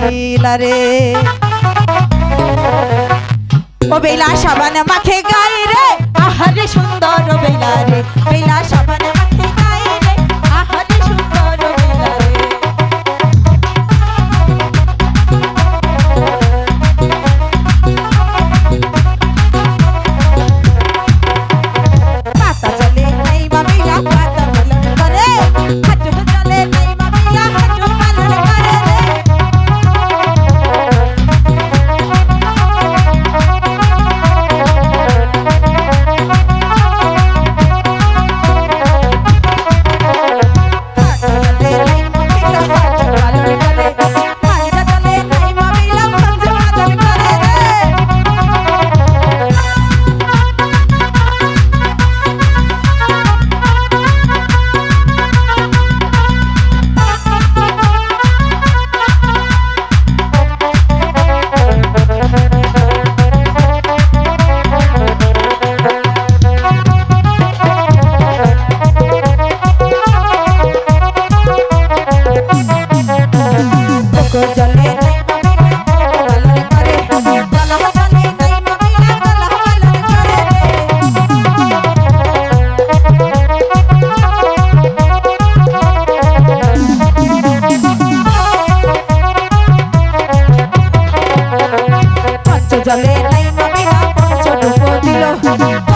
বেলা রে। ও বেলা সাবান মাখে গায়ে রে। Thank you.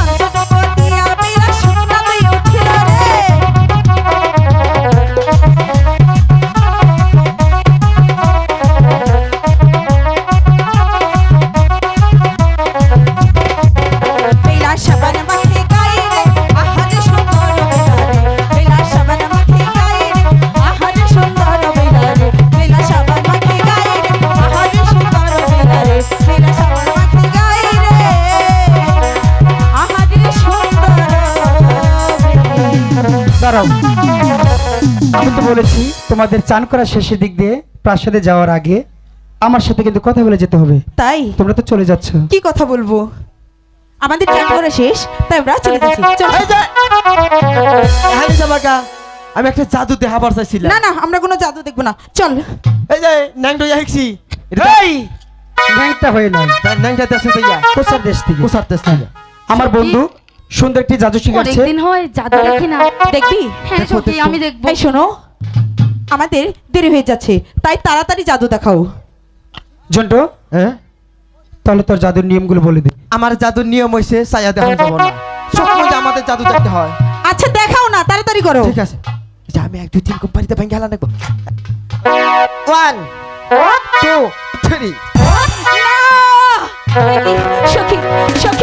দাঁড়াও আমি তো বলেছি তোমাদের চান করা শেষের দিক দিয়ে প্রাসাদে যাওয়ার আগে আমার সাথে কিন্তু কথা বলে যেতে হবে। তাই? তোমরা তো চলে যাচ্ছ। কি কথা বলব? আমাদের ট্রেন করে শেষ তাই আমরা চলে যাচ্ছি। চল। এই যে আমি একটা জাদু দেখাবার চাইছিলাম। না না আমরা কোনো জাদু দেখব না। চল। এই যে ন্যাংটো ইয়াইছি এই! ন্যাংটা হয়ে নয় ন্যাংটা দেশে তো ইয়া কোসার দেশ থেকে। কুসার দেশ থেকে। আমার বন্ধু সুন্দর একটি জাদু শিখাচ্ছে অনেকদিন হয় জাদু দেখি না। দেখবি? হ্যাঁ দেখো, সত্যি আমি দেখব। ভাই শোনো আমাদের দেরি হয়ে যাচ্ছে তাই তাড়াতাড়ি জাদু দেখাও। জন্টু হ্যাঁ? তাহলে তোর জাদুর নিয়মগুলো বলে দে। আমার জাদুর নিয়ম হইছে ছায়া দেখানো যাব না। সবসময় যে আমাদের জাদু দেখতে হয়। আচ্ছা দেখাও না তাড়াতাড়ি করো। ঠিক আছে। এই আমি এক দুই তিন কোম্পানিতে ভেঙে গেলাম দেখব। One two three! সখী সখী।